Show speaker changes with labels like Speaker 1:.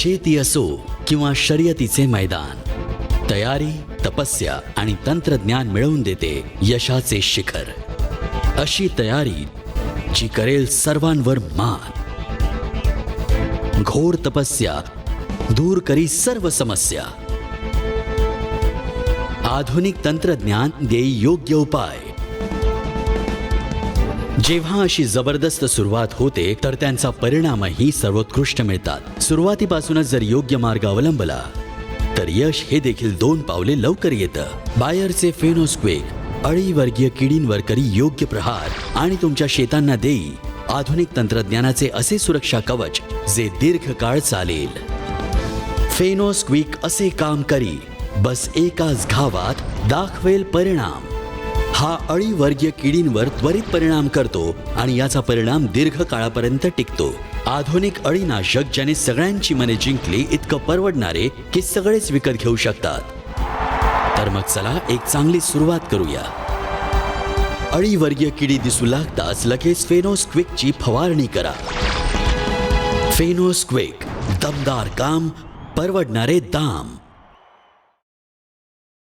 Speaker 1: शेती असो किंवा शर्यतीचे मैदान तयारी तपस्या आणि तंत्रज्ञान मिळवून देते यशाचे शिखर. अशी तयारी जी करेल सर्वांवर मान. घोर तपस्या दूर करी सर्व समस्या. आधुनिक तंत्रज्ञान देई योग्य उपाय. जेव्हा अशी जबरदस्त सुरुवात होते तर त्यांचा परिणामही सर्वोत्कृष्ट मिळतात. सुरुवातीपासूनच जर योग्य मार्ग अवलंबला तर यश हे देखील दोन पावले लवकर येतं. बायरचे फेनोस्क्वेक अळीवर्गीय किडींवर करी योग्य प्रहार आणि तुमच्या शेतांना देई आधुनिक तंत्रज्ञानाचे असे सुरक्षा कवच जे दीर्घकाळ चालेल. फेनोस्क्विक असे काम करी बस एकाच घावात दाखवेल परिणाम. हा अळीवर्गीय किडींवर त्वरित परिणाम करतो आणि याचा परिणाम दीर्घ काळापर्यंत टिकतो. आधुनिक अळीनाशक ज्याने सगळ्यांची मने जिंकली इतकं परवडणारे की सगळेच विकत घेऊ शकतात. तर मग चला एक चांगली सुरुवात करूया. अळीवर्गीय किडी दिसू लागताच लगेच फेनोस्क्विकची फवारणी करा. फेनोस्क्विक दमदार काम परवडणारे दाम.